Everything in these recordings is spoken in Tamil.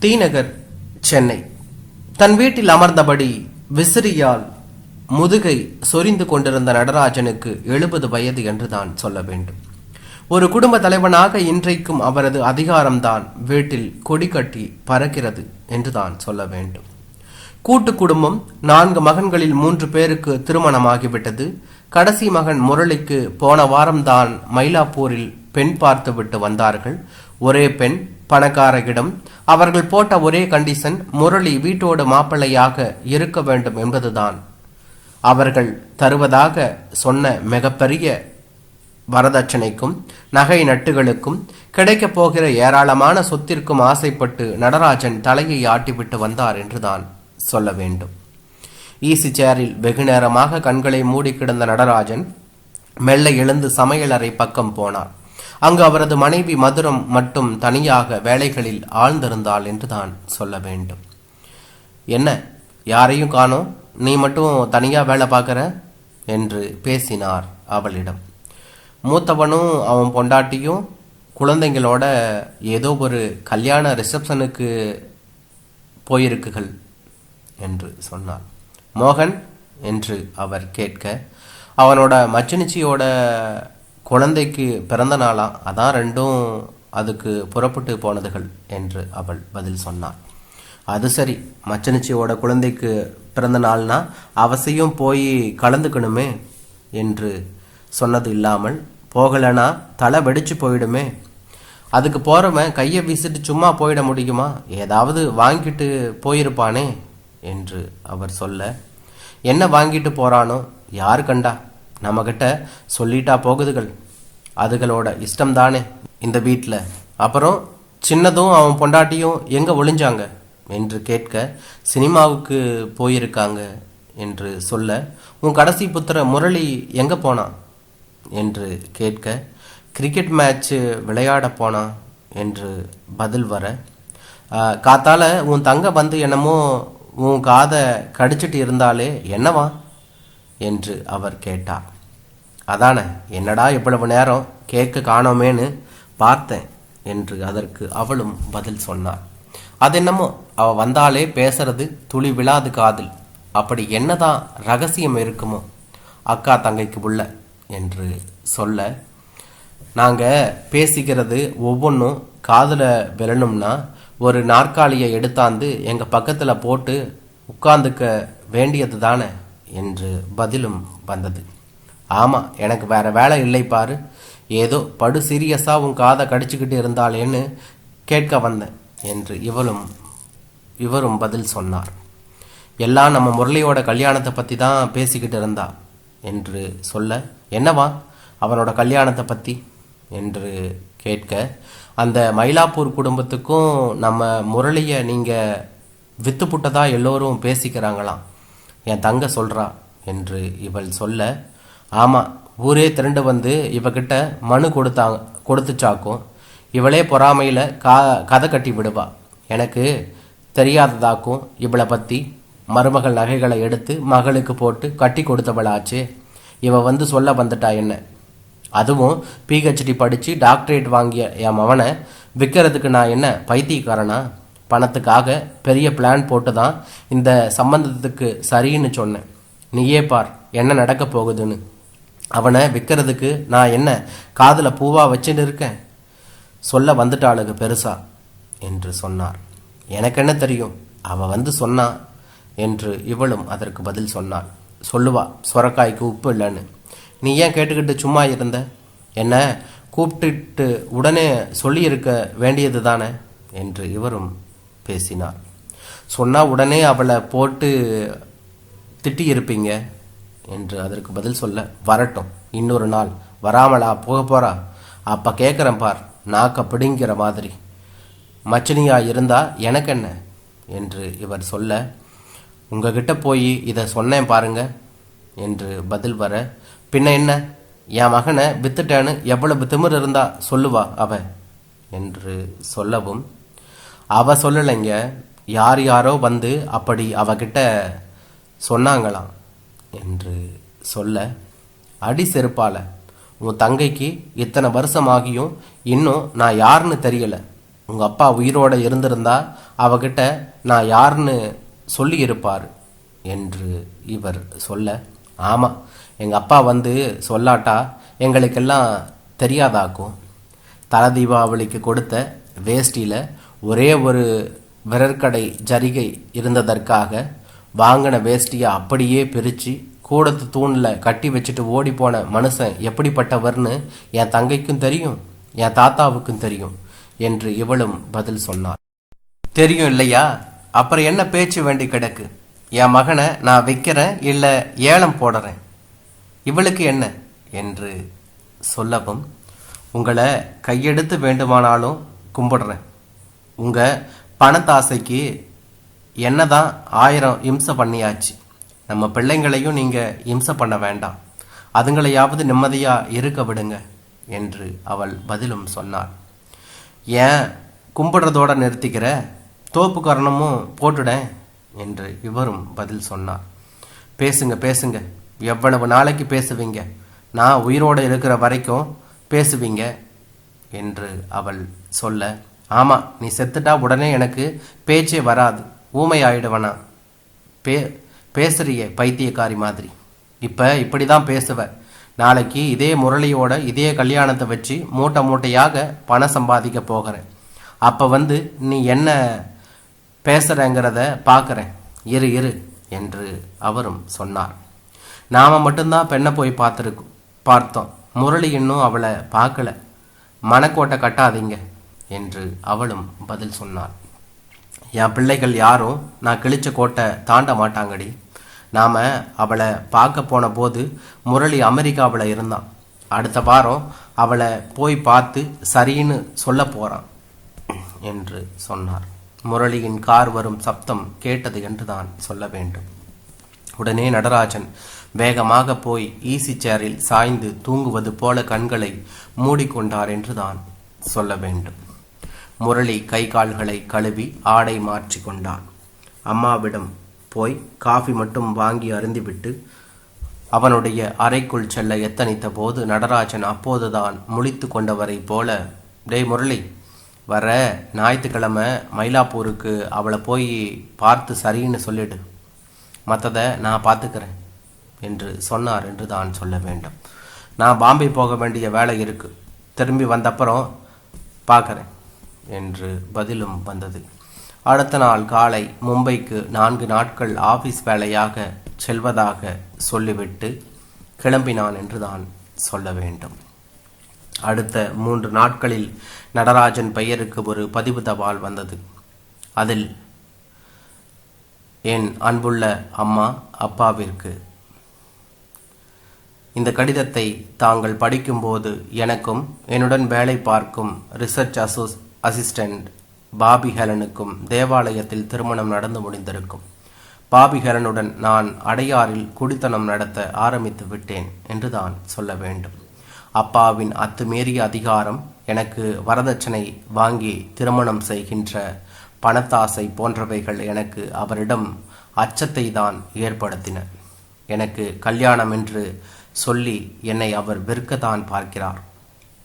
தீநகர் சென்னை. தன் வீட்டில் அமர்ந்தபடி விசிறியால் முதுகை சொரிந்து கொண்டிருந்த நடராஜனுக்கு எழுபது வயது என்றுதான் சொல்ல வேண்டும். ஒரு குடும்ப தலைவனாக இன்றைக்கும் அவரது அதிகாரம்தான் வீட்டில் கொடி கட்டி பறக்கிறது என்றுதான் சொல்ல வேண்டும். கூட்டு குடும்பம் நான்கு மகன்களில் மூன்று பேருக்கு திருமணமாகிவிட்டது. கடைசி மகன் முரளிக்கு போன வாரம்தான் மயிலாப்பூரில் பெண் பார்த்துவிட்டு வந்தார்கள். ஒரே பெண் பணக்காரகிடம் அவர்கள் போட்ட ஒரே கண்டிஷன் முரளி வீட்டோடு மாப்பிள்ளையாக இருக்க வேண்டும் என்பதுதான். அவர்கள் தருவதாக சொன்ன மிகப்பெரிய வரதட்சணைக்கும் நகை நட்டுகளுக்கும் கிடைக்கப் போகிற ஏராளமான சொத்திற்கும் ஆசைப்பட்டு நடராஜன் தலையை ஆட்டிவிட்டு வந்தார் என்றுதான் சொல்ல வேண்டும். ஈசி சேரில் வெகு நேரமாக கண்களை மூடி கிடந்த நடராஜன் மெல்ல எழுந்து சமையலறை பக்கம் போனார். அங்கு அவரது மனைவி மதுரம் மட்டும் தனியாக வேலைகளில் ஆழ்ந்திருந்தாள் என்று தான் சொல்ல வேண்டும். என்ன யாரையும் காணோம்? நீ மட்டும் தனியாக வேலை பார்க்குற? என்று பேசினார் அவளிடம். மூத்தவனும் அவன் பொண்டாட்டியும் குழந்தைங்களோட ஏதோ ஒரு கல்யாண ரிசப்ஷனுக்கு போயிருக்குகள் என்று சொன்னார் மோகன் என்று அவர் கேட்க அவனோட மச்சினிச்சியோட குழந்தைக்கு பிறந்த நாளா? அதான் ரெண்டும் அதுக்கு புறப்பட்டு போனதுகள் என்று அவள் பதில் சொன்னாள். அது சரி. மச்சனிச்சியோட குழந்தைக்கு பிறந்த நாள்னா அவசியம் போய் கலந்துக்கணுமே என்று சொன்னது இல்லாமல் போகலைன்னா தலை வெடிச்சு போயிடுமே. அதுக்கு போகிறவன் கையை வீசிட்டு சும்மா போயிட முடியுமா? ஏதாவது வாங்கிட்டு போயிருப்பானே என்று அவர் சொல்ல என்ன வாங்கிட்டு போகிறானோ யாரு கண்டா? நம்மக்கிட்ட சொல்லிட்டா போகுதுகள். அதுகளோட இஷ்டம் தானே இந்த வீட்டில் அப்புறம் சின்னதும் அவன் பொண்டாட்டியும் எங்கே ஒளிஞ்சாங்க என்று கேட்க சினிமாவுக்கு போயிருக்காங்க என்று சொல்ல உன் கடைசி புத்திர முரளி எங்கே போனான் என்று கேட்க கிரிக்கெட் மேட்ச்சு விளையாட போனான் என்று பதில் வர காத்தால் காத்தால உன் தங்க வந்து என்னமோ உன் காதை கடிச்சிட்டு இருந்தாலே என்னவா? என்று அவர் கேட்டார். அதானே என்னடா இவ்வளவு நேரம் கேட்க காணோமேன்னு பார்த்தேன் என்று அதற்கு அவளும் பதில் சொன்னார். அது என்னமோ அவ வந்தாலே பேசுறது துளி விழாது காதில். அப்படி என்னதான் ரகசியம் இருக்குமோ அக்கா தங்கைக்கு உள்ள என்று சொல்ல நாங்கள் பேசிக்கிறது ஒவ்வொன்றும் காதில் விழணும்னா ஒரு நாற்காலியை எடுத்தாந்து எங்கள் பக்கத்தில் போட்டு உட்காந்துக்க வேண்டியது தானே என்று பதிலும் வந்தது. ஆமாம் எனக்கு வேறு வேலை இல்லை பாரு. ஏதோ படு சீரியஸாக உன் காதை கடிச்சுக்கிட்டு இருந்தாளேன்னு கேட்க வந்தேன் என்று இவளும் இவரும் பதில் சொன்னார். எல்லாம் நம்ம முரளியோட கல்யாணத்தை பற்றி தான் பேசிக்கிட்டு இருந்தா என்று சொல்ல என்னவா? அவனோட கல்யாணத்தை பற்றி என்று கேட்க அந்த மயிலாப்பூர் குடும்பத்துக்கும் நம்ம முரளியை நீங்கள் வித்து எல்லோரும் பேசிக்கிறாங்களாம். என் தங்க சொல்கிறா என்று இவள் சொல்ல ஆமாம் ஊரே திரண்டு வந்து இவகிட்ட மனு கொடுத்தாங்க கொடுத்துச்சாக்கும். இவளே பொறாமையில் கா கதை கட்டி விடுவா. எனக்கு தெரியாததாக்கும் இவளை பற்றி மருமகள் நகைகளை எடுத்து மகளுக்கு போட்டு கட்டி கொடுத்தவளாச்சே. இவ வந்து சொல்ல வந்துட்டா என்ன? அதுவும் பிஹெச்டி படித்து டாக்டரேட் வாங்கிய என் மவனை விற்கிறதுக்கு நான் என்ன பைத்தியக்காரனா? பணத்துக்காக பெரிய பிளான் போட்டு தான் இந்த சம்பந்தத்துக்கு சரின்னு சொன்னேன். நீயே பார் என்ன நடக்க போகுதுன்னு. அவனை விற்கிறதுக்கு நான் என்ன காதில் பூவா வச்சுன்னு இருக்கேன்? சொல்ல வந்துட்டாளுக்கு பெருசா என்று சொன்னார். எனக்கு என்ன தெரியும் அவ வந்து சொன்னா என்று இவளும் அதற்கு பதில் சொன்னாள். சொல்லுவா சொரக்காய்க்கு உப்பு இல்லைன்னு. நீ ஏன் கேட்டுக்கிட்டு சும்மா இருந்த? என்ன கூப்பிட்டுட்டு உடனே சொல்லியிருக்க வேண்டியது தானே என்று இவரும் பேசினார் சொன்னால் உடனே அவளை போட்டு திட்டியிருப்பீங்க? என்று அதற்கு பதில் சொல்ல வரட்டும் இன்னொரு நாள். வராமலா? போக போறா? அப்போ கேட்குறேன் பார். நாக்க பிடிங்கிற மாதிரி. மச்சினியா இருந்தா எனக்கு என்ன? என்று இவர் சொல்ல உங்ககிட்ட போய் இதை சொன்னேன் பாருங்க. என்று பதில் வர பின்ன என்ன? என் மகனை வித்துட்டேன்னு எவ்வளவு திமிர் இருந்தா சொல்லுவா அவ? என்று சொல்லவும் அவ சொல்லலைங்க. யார் யாரோ வந்து அப்படி அவகிட்ட சொன்னாங்களாம் என்று சொல்ல அடி செருப்பால. உன் தங்கைக்கு இத்தனை வருஷமாகியும் இன்னும் நான் யாருன்னு தெரியலை. உங்கள் அப்பா உயிரோடு இருந்திருந்தா அவகிட்ட நான் யாருன்னு சொல்லியிருப்பார் என்று இவர் சொல்ல ஆமாம் எங்கள் அப்பா வந்து சொல்லாட்டா எங்களுக்கெல்லாம் தெரியாதாக்கும். தல தீபாவளிக்கு கொடுத்த வேஷ்டியில் ஒரே ஒரு விரற்கடை ஜரிகை இருந்ததற்காக வாங்கின வேஷ்டியை அப்படியே பிரித்து கூடத்து தூணில் கட்டி வச்சுட்டு ஓடி போன மனுஷன் எப்படிப்பட்டவர்னு என் தங்கைக்கும் தெரியும் என் தாத்தாவுக்கும் தெரியும் என்று இவளும் பதில் சொன்னார். தெரியும் இல்லையா? அப்புறம் என்ன பேச்சு வேண்டி கிடக்கு? என் மகனை நான் விற்கிறேன் இல்லை ஏலம் போடுறேன். இவளுக்கு என்ன? என்று சொல்லவும் உங்களை கையெடுத்து வேண்டுமானாலும் கும்பிடுறேன். உங்கள் பணத்தாசைக்கு என்ன தான் ஆயிரம் இம்சை பண்ணியாச்சு. நம்ம பிள்ளைங்களையும் நீங்கள் இம்சை பண்ண வேண்டாம். அதுங்களையாவது நிம்மதியாக இருக்க விடுங்க என்று அவள் பதிலும் சொன்னாள். ஏன் கும்பிடுறதோட நிறுத்திக்கிற? தோப்பு கரணமும் போட்டுடேன் என்று இவரும் பதில் சொன்னார். பேசுங்க பேசுங்க. எவ்வளவு நாளைக்கு பேசுவீங்க? நான் உயிரோடு இருக்கிற வரைக்கும் பேசுவீங்க என்று அவள் சொல்ல ஆமாம் நீ செத்துட்டா உடனே எனக்கு பேச்சே வராது. ஊமை ஆயிடுவனா பே பேசுறிய பைத்தியக்காரி மாதிரி. இப்போ இப்படி தான் பேசுவ. நாளைக்கு இதே முரளியோட இதே கல்யாணத்தை வச்சு மூட்டை மூட்டையாக பணம் சம்பாதிக்க போகிறேன். அப்போ வந்து நீ என்ன பேசுகிறேங்கிறத பார்க்குறேன் இரு இரு என்று அவரும் சொன்னார். நாம் மட்டும்தான் பெண்ணை போய் பார்த்துருக்கோம் பார்த்தோம். முரளி இன்னும் அவளை பார்க்கல. மனக்கோட்டை கட்டாதீங்க. என்று அவளும் பதில் சொன்னாள். என் பிள்ளைகள் யாரும் நான் கிழிச்ச கோட்டை தாண்ட மாட்டாங்கடி. நாம் அவளை பார்க்க போன போது முரளி அமெரிக்காவில் இருந்தான். அடுத்த வாரம் அவளை போய் பார்த்து சரின்னு சொல்ல போகிறான் என்று சொன்னார். முரளியின் கார் வரும் சப்தம் கேட்டது என்று தான் சொல்ல வேண்டும். உடனே நடராஜன் வேகமாக போய் ஈசி சேரில் சாய்ந்து தூங்குவது போல கண்களை மூடிக்கொண்டார் என்று தான் சொல்ல வேண்டும். முரளி கை கால்களை கழுவி ஆடை மாற்றி கொண்டான். அம்மாவிடம் போய் காஃபி மட்டும் வாங்கி அருந்திவிட்டு அவனுடைய அறைக்குள் செல்ல எத்தனித்த போது நடராஜன் அப்போதுதான் முழித்து கொண்டவரை போல டேய் முரளி வர ஞாயிற்றுக்கிழமை மயிலாப்பூருக்கு அவளை போய் பார்த்து சரின்னு சொல்லிடு. மற்றதை நான் பார்த்துக்கிறேன் என்று சொன்னார் என்று தான் சொல்ல வேண்டும். நான் பாம்பே போக வேண்டிய வேலை இருக்கு. திரும்பி வந்தப்புறம் பார்க்குறேன். என்று பதிலும் வந்தது. அடுத்த நாள் காலை மும்பைக்கு நான்கு நாட்கள் ஆபீஸ் வேலையாக செல்வதாக சொல்லிவிட்டு கிளம்பினான் என்று தான் சொல்ல வேண்டும். அடுத்த மூன்று நாட்களில் நடராஜன் பெயருக்கு ஒரு பதிவு தபால் வந்தது. அதில் என் அன்புள்ள அம்மா அப்பாவிற்கு இந்த கடிதத்தை தாங்கள் படிக்கும்போது எனக்கும் என்னுடன் வேலை பார்க்கும் ரிசர்ச் அசோஸ் அசிஸ்டண்ட் பாபி ஹெலனுக்கும் தேவாலயத்தில் திருமணம் நடந்து முடிந்திருக்கும். பாபி ஹெலனுடன் நான் அடையாறில் குடித்தனம் நடத்த ஆரம்பித்து விட்டேன் என்று தான் சொல்ல வேண்டும். அப்பாவின் அத்துமீறிய அதிகாரம் எனக்கு வரதட்சணை வாங்கி திருமணம் செய்கின்ற பணத்தாசை போன்றவைகள் எனக்கு அவரிடம் அச்சத்தை தான் ஏற்படுத்தின. எனக்கு கல்யாணம் என்று சொல்லி என்னை அவர் விற்கத்தான் பார்க்கிறார்.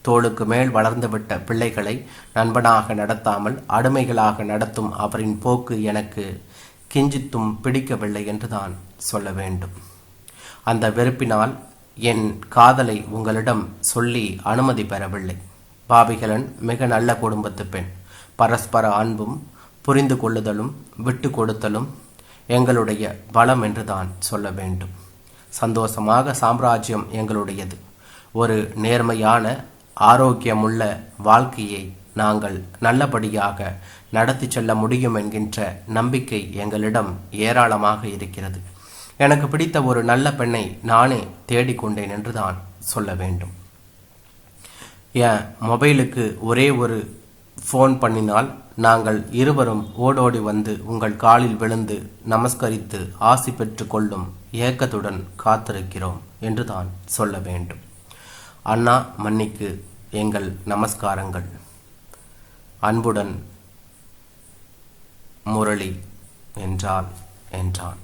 தோளுக்கு மேல் வளர்ந்துவிட்ட பிள்ளைகளை நண்பனாக நடத்தாமல் அடிமைகளாக நடத்தும் அவரின் போக்கு எனக்கு கிஞ்சித்தும் பிடிக்கவில்லை என்று தான் சொல்ல வேண்டும். அந்த வெறுப்பினால் என் காதலை உங்களிடம் சொல்லி அனுமதி பெறவில்லை. பாபிகலன் மிக நல்ல குடும்பத்து பெண். பரஸ்பர அன்பும் புரிந்து கொள்ளுதலும் விட்டு கொடுத்தலும் எங்களுடைய பலம் என்று தான் சொல்ல வேண்டும். சந்தோஷமாக சாம்ராஜ்யம் எங்களுடையது. ஒரு நேர்மையான ஆரோக்கியமுள்ள வாழ்க்கையை நாங்கள் நல்லபடியாக நடத்தி செல்ல முடியும் என்கின்ற நம்பிக்கை எங்களிடம் ஏராளமாக இருக்கிறது. எனக்கு பிடித்த ஒரு நல்ல பெண்ணை நானே தேடிக்கொண்டேன் என்று தான் சொல்ல வேண்டும். என் மொபைலுக்கு ஒரே ஒரு ஃபோன் பண்ணினால் நாங்கள் இருவரும் ஓடோடி வந்து உங்கள் காலில் விழுந்து நமஸ்கரித்து ஆசி பெற்று கொள்ளும் ஏக்கத்துடன் காத்திருக்கிறோம் என்று தான் சொல்ல வேண்டும். அண்ணா மன்னிக்கு எங்கள் நமஸ்காரங்கள். அன்புடன் முரளி என்றால் என்றான்.